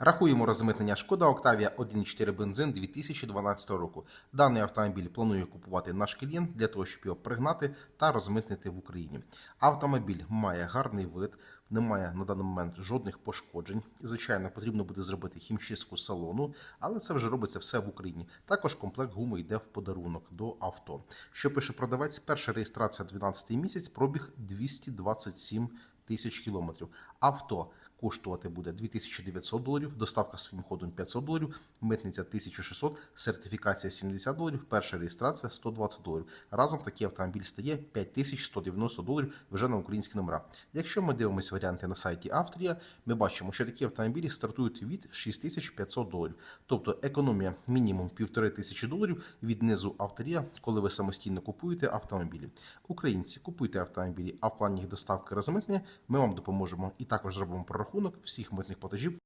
Рахуємо розмитнення Шкода Октавія 1.4 бензин 2012 року. Даний автомобіль планує купувати наш клієнт для того, щоб його пригнати та розмитнити в Україні. Автомобіль має гарний вид, немає на даний момент жодних пошкоджень. Звичайно, потрібно буде зробити хімчистку салону, але це вже робиться все в Україні. Також комплект гуми йде в подарунок до авто. Що пише продавець? Перша реєстрація 12 місяць, пробіг 227 тисяч кілометрів. Авто коштувати буде 2900 доларів, доставка своїм ходом 500 доларів, митниця 1600, сертифікація 70 доларів, перша реєстрація 120 доларів. Разом такий автомобіль стає 5190 доларів вже на українські номера. Якщо ми дивимося варіанти на сайті Авторія, ми бачимо, що такі автомобілі стартують від 6500 доларів. Тобто економія мінімум 1500 доларів від низу Авторія, коли ви самостійно купуєте автомобілі. Українці, купуйте автомобілі, а в плані їх доставки розмитнення ми вам допоможемо і також зробимо прорахунок всіх митних платежів